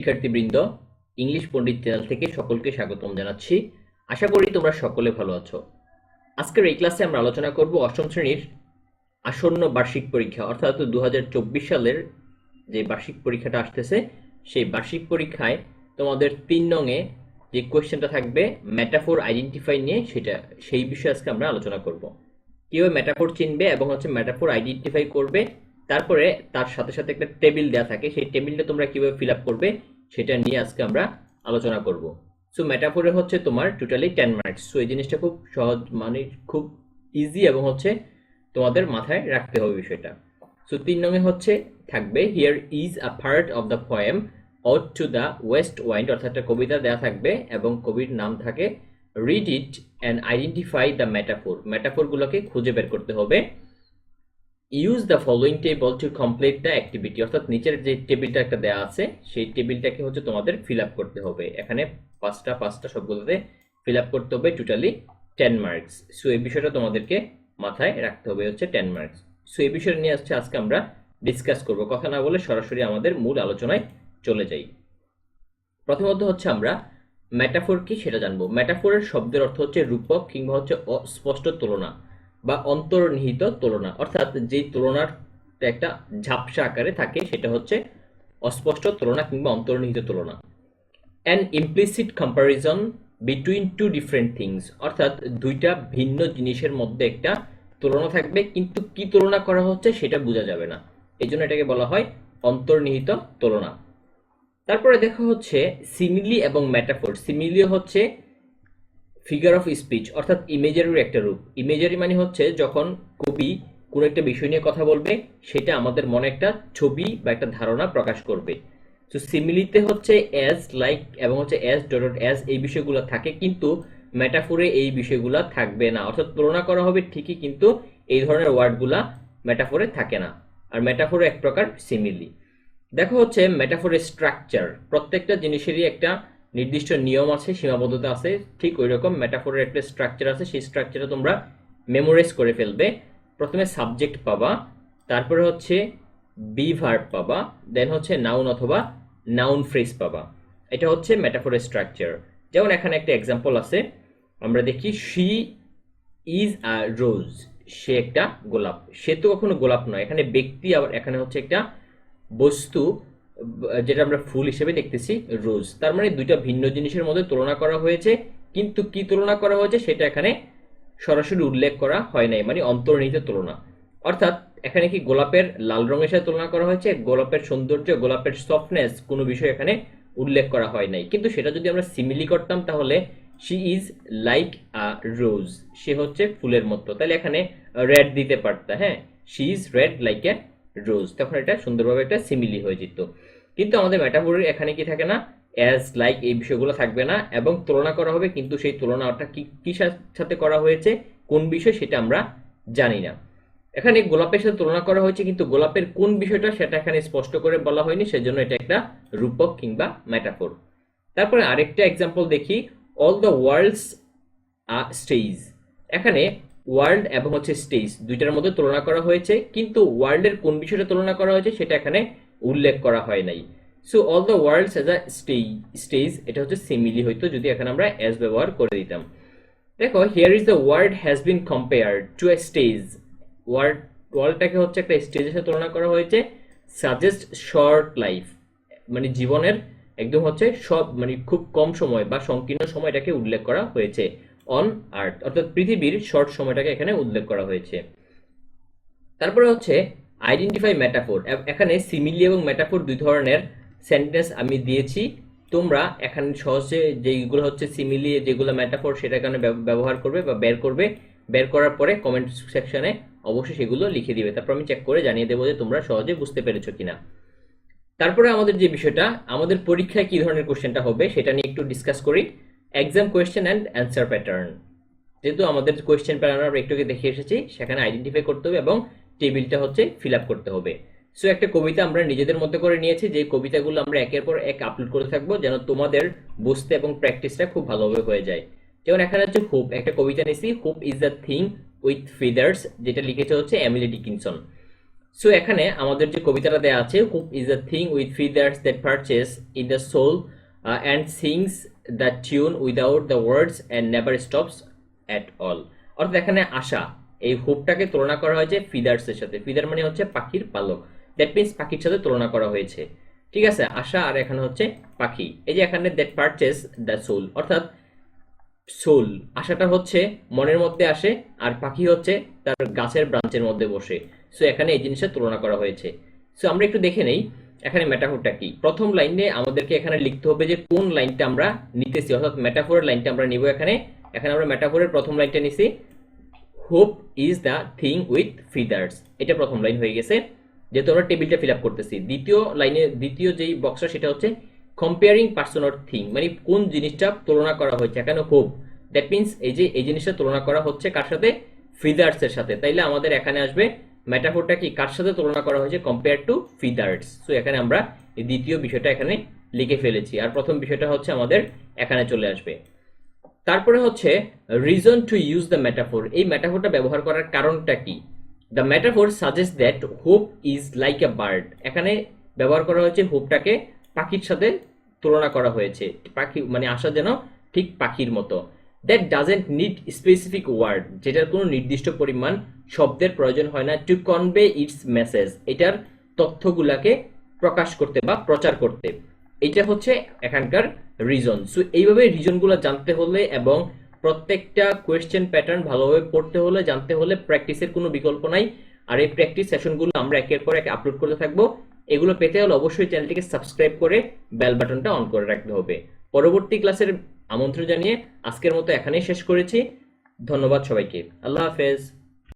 শিক্ষার্থীবৃন্দ, ইংলিশ পণ্ডিত চ্যানেল থেকে সকলকে স্বাগতম জানাচ্ছি। আশা করি তোমরা সকলে ভালো আছো। আজকের এই ক্লাসে আমরা আলোচনা করব অষ্টম শ্রেণির আসন্ন বার্ষিক পরীক্ষা, অর্থাৎ দু হাজার চব্বিশ সালের যে বার্ষিক পরীক্ষাটা আসতেছে, সেই বার্ষিক পরীক্ষায় তোমাদের তিন নঙে যে কোয়েশ্চেনটা থাকবে ম্যাটাফোর আইডেন্টিফাই নিয়ে সেটা, সেই বিষয়ে আজকে আমরা আলোচনা করব। কীভাবে ম্যাটাফোর চিনবে এবং হচ্ছে ম্যাটাফোর আইডেন্টিফাই করবে, তারপরে তার সাথে সাথে একটা টেবিল দেওয়া থাকে, সেই টেবিলটা তোমরা কীভাবে ফিল করবে সেটা নিয়ে আজকে আমরা আলোচনা করব। সো ম্যাটাফোরে হচ্ছে তোমার টোটালি টেন মার্কস সো এই জিনিসটা খুব সহজ মানে খুব ইজি এবং হচ্ছে তোমাদের মাথায় রাখতে হবে বিষয়টা। সো তিন নঙে হচ্ছে থাকবে here is a part of the poem ode to the west wind অর্থাৎ একটা কবিতা দেওয়া থাকবে এবং কবির নাম থাকে read it and identify the metaphor ম্যাটাফোরগুলোকে খুঁজে বের করতে হবে। Use the following table to complete the activity অর্থাৎ নিচের যে টেবিলটা একটা দেওয়া আছে, সেই টেবিলটাকে হচ্ছে তোমাদের ফিল আপ করতে হবে। এখানে পাঁচটা পাঁচটা সবগুলোতে ফিল আপ করতে হবে টোটালি টেন মার্কস সো এই বিষয়টা তোমাদেরকে মাথায় রাখতে হবে হচ্ছে টেন মার্কস সো এই বিষয়টা নিয়ে আসছে আজকে আমরা ডিসকাস করব। কথা না বলে সরাসরি আমাদের মূল আলোচনায় চলে যাই। প্রথমত হচ্ছে আমরা ম্যাটাফোর কি সেটা জানব। ম্যাটাফোরের শব্দের অর্থ হচ্ছে রূপক কিংবা হচ্ছে অস্পষ্ট তুলনা। বা অন্তর্নিহিত তুলনা। অর্থাৎ যেই তুলনার একটা ঝাপসা আকারে থাকে, সেটা হচ্ছে অস্পষ্ট তুলনা কিংবা অন্তর্নিহিত তুলনা। An implicit comparison between two different things অর্থাৎ দুইটা ভিন্ন জিনিসের মধ্যে একটা তুলনা থাকবে, কিন্তু কি তুলনা করা হচ্ছে সেটা বোঝা যাবে না। এই জন্য এটাকে বলা হয় অন্তর্নিহিত তুলনা। তারপরে দেখা হচ্ছে সিমিলি এবং ম্যাটাফোর সিমিলি হচ্ছে ফিগার অফ স্পিচ অর্থাৎ ইমেজারির একটা রূপ। ইমেজারি মানে হচ্ছে যখন কবি কোনো একটা বিষয় নিয়ে কথা বলবে, সেটা আমাদের মনে একটা ছবি বা একটা ধারণা প্রকাশ করবে। তো সিমিলিতে হচ্ছে অ্যাজ লাইক এবং হচ্ছে অ্যাজ ডট অ্যাজ এই বিষয়গুলো থাকে, কিন্তু ম্যাটাফোরে এই বিষয়গুলো থাকবে না। অর্থাৎ তুলনা করা হবে ঠিকই, কিন্তু এই ধরনের ওয়ার্ডগুলা ম্যাটাফোরে থাকে না। আর ম্যাটাফোরে এক প্রকার সিমিলি দেখো হচ্ছে ম্যাটাফোরের স্ট্রাকচার প্রত্যেকটা জিনিসেরই একটা নির্দিষ্ট নিয়ম আছে, সীমাবদ্ধতা আছে, ঠিক ওই রকম ম্যাটাফোরের একটা স্ট্রাকচার আছে, সেই স্ট্রাকচারে তোমরা মেমোরাইজ করে ফেলবে। প্রথমে সাবজেক্ট পাবা, তারপরে হচ্ছে বি ভার্ব পাবা দেন হচ্ছে নাউন অথবা নাউন ফ্রেজ পাবা। এটা হচ্ছে ম্যাটাফোরের স্ট্রাকচার যেমন এখানে একটা এক্সাম্পল আছে, আমরা দেখি শি ইজ আ রোজ সে একটা গোলাপ। সে তো কখনো গোলাপ নয়, এখানে ব্যক্তি আবার এখানে হচ্ছে একটা বস্তু যেটা আমরা ফুল হিসেবে দেখতেছি, রোজ। তার মানে দুইটা ভিন্ন জিনিসের মধ্যে তুলনা করা হয়েছে। কিন্তু কি তুলনা করা হয়েছে সেটা এখানে সরাসরি উল্লেখ করা হয় নাই মানে অন্তর্নিহিত তুলনা। অর্থাৎ এখানে কি গোলাপের লাল রঙের সাথে তুলনা করা হয়েছে? গোলাপের সৌন্দর্য, গোলাপের সফটনেস কোনো বিষয় এখানে উল্লেখ করা হয় নাই। কিন্তু সেটা যদি আমরা সিমিলি করতাম, তাহলে she is like a rose সে হচ্ছে ফুলের মতো। তাহলে এখানে রেড দিতে পারতা হ্যাঁ? She is red like a rose তখন এটা সুন্দরভাবে একটা সিমিলি হয়ে যেত। কিন্তু আমাদের ম্যাটাফোরের এখানে কি থাকে না? অ্যাজ লাইক এই বিষয়গুলো থাকবে না এবং তুলনা করা হবে কিন্তু সেই তুলনাটা কি কি সাথে করা হয়েছে, কোন বিষয় সেটা আমরা জানি না। এখানে গোলাপের সাথে তুলনা করা হয়েছে কিন্তু গোলাপের কোন বিষয়টা সেটা এখানে স্পষ্ট করে বলা হয়নি, সেজন্য এটা একটা রূপক কিংবা ম্যাটাফোর তারপরে আরেকটা এক্সাম্পল দেখি অল দ্য ওয়ার্ল্ডস স্টেজ এখানে ওয়ার্ল্ড এবং হচ্ছে স্টেজ দুইটার মধ্যে তুলনা করা হয়েছে, কিন্তু ওয়ার্ল্ডের কোন বিষয়টা তুলনা করা হয়েছে সেটা এখানে উল্লেখ করা হয় নাই। So all the world's as a stage stage এটা হচ্ছে সিমিলি হইতো যদি এখানে আমরা অ্যাজ ব্যবহার করে দিতাম। দেখো here is the world has been compare to a stage world ওয়ার্ল্ডটাকে হচ্ছে একটা স্টেজের সাথে তুলনা করা হয়েছে। সাজেস্ট শর্ট লাইফ মানে জীবনের একদম হচ্ছে সব মানে খুব কম সময় বা সংকীর্ণ সময়টাকে উল্লেখ করা হয়েছে অন আর্থ অর্থাৎ পৃথিবীর শর্ট সময়টাকে এখানে উল্লেখ করা হয়েছে। তারপরে হচ্ছে আইডেন্টিফাই ম্যাটাফোর এখানে সিমিলি এবং ম্যাটাফোর দুই ধরনের সেন্টেন্স আমি দিয়েছি। তোমরা এখানে সহজে যেগুলো হচ্ছে সিমিলি যেগুলো ম্যাটাফোর সেটা এখানে ব্যবহার করবে বা বের করবে। বের করার পরে কমেন্ট সেকশনে অবশ্যই সেগুলো লিখে দিবে। তারপর আমি চেক করে জানিয়ে দেবো যে তোমরা সহজে বুঝতে পেরেছ কিনা। তারপরে আমাদের যে বিষয়টা, আমাদের পরীক্ষায় কি ধরনের কোশ্চেনটা হবে সেটা নিয়ে একটু ডিসকাস করি। Exam question and answer pattern যেহেতু আমাদের কোয়েশ্চেন প্যাটার্ন আমরা একটুকে দেখে এসেছি, সেখানে আইডেন্টিফাই করতে হবে এবং টেবিলটা হচ্ছে ফিল করতে হবে। সো একটা কবিতা আমরা নিজেদের মতো করে নিয়েছি, যে কবিতাগুলো আমরা একের পর এক আপলোড করে থাকব, যেন তোমাদের বুঝতে এবং প্র্যাকটিসটা খুব ভালোভাবে হয়ে যায়। যেমন এখানে হচ্ছে হোপ একটা কবিতা নিয়েছি hope is the thing with feathers যেটা লিখেছে হচ্ছে এমিলি ডিকিনসন সো এখানে আমাদের যে কবিতাটা দেওয়া আছে hope is the thing with feathers that perches in the soul and sings the tune without the words and never stops at all অর্থাৎ এখানে আশা এই হুপটাকে তুলনা করা হয়েছে ফিদার্সের সাথে। ফিদার মানে হচ্ছে পাখির পালক। দ্যাট মিনস পাখির সাথে তুলনা করা হয়েছে। ঠিক আছে? আশা আর এখানে হচ্ছে পাখি। এই যে এখানে দ্যাট পারচেস দ্য সোল অর্থাৎ সোল আশাটা হচ্ছে মনের মধ্যে আসে আর পাখি হচ্ছে তার গাছের ব্রাঞ্চের মধ্যে বসে। সো এখানে এই জিনিসের তুলনা করা হয়েছে। সো আমরা একটু দেখে নেই এখানে মেটাফোরটা কি। প্রথম লাইনে আমাদেরকে এখানে লিখতে হবে যে কোন লাইনটা আমরা নিতেছি, অর্থাৎ মেটাফোরের লাইনটা আমরা নিব এখানে। এখানে আমরা মেটাফোরের প্রথম লাইনটা নিছি। Hope is the thing with feathers এটা প্রথম লাইন হয়ে গেছে। যেহেতু আমরা টেবিলটা ফিল আপ করতেছি, দ্বিতীয় লাইনে দ্বিতীয় যেই বক্সটা সেটা হচ্ছে কম্পেয়ারিং পার্সন অর থিং মানে কোন জিনিসটা তুলনা করা হয়েছে, এখানে হোপ দ্যাট মিনস এই যে, এই জিনিসটা তুলনা করা হচ্ছে কার সাথে? ফিদার্স এর সাথে। তাইলে আমাদের এখানে আসবে মেটাফোরটা কি? কার সাথে তুলনা করা হয়েছে কম্পেয়ার টু ফিদার্স সো এখানে আমরা দ্বিতীয় বিষয়টা এখানে লিখে ফেলেছি। আর প্রথম বিষয়টা হচ্ছে আমাদের এখানে চলে আসবে। তারপরে হচ্ছে reason to use the metaphor এই মেটাফোরটা ব্যবহার করার কারণটা কি? The metaphor suggest that hope is like a bird এখানে ব্যবহার করা হয়েছে হোপটাকে পাখির সাথে তুলনা করা হয়েছে। পাখি মানে আশা যেন ঠিক পাখির মতো। That doesn't need specific word যেটার কোনো নির্দিষ্ট পরিমাণ শব্দের প্রয়োজন হয় না। টু কনভে ইটস মেসেজ এটার তথ্যগুলাকে প্রকাশ করতে বা প্রচার করতে। এটা হচ্ছে এখানকার রিজন সো এইভাবে রিজনগুলো জানতে হলে এবং প্রত্যেকটা কোয়েশ্চেন প্যাটার্ন ভালোভাবে পড়তে হলে, জানতে হলে প্র্যাকটিসের কোনো বিকল্প নাই। আর এই প্র্যাকটিস সেশনগুলো আমরা একের পর এক আপলোড করতে থাকব। এগুলো পেতে হলে অবশ্যই চ্যানেলটিকে সাবস্ক্রাইব করে বেল বাটনটা অন করে রাখতে হবে। পরবর্তী ক্লাসের আমন্ত্রণ জানিয়ে আজকের মতো এখানেই শেষ করেছি। ধন্যবাদ সবাইকে। আল্লাহ হাফেজ।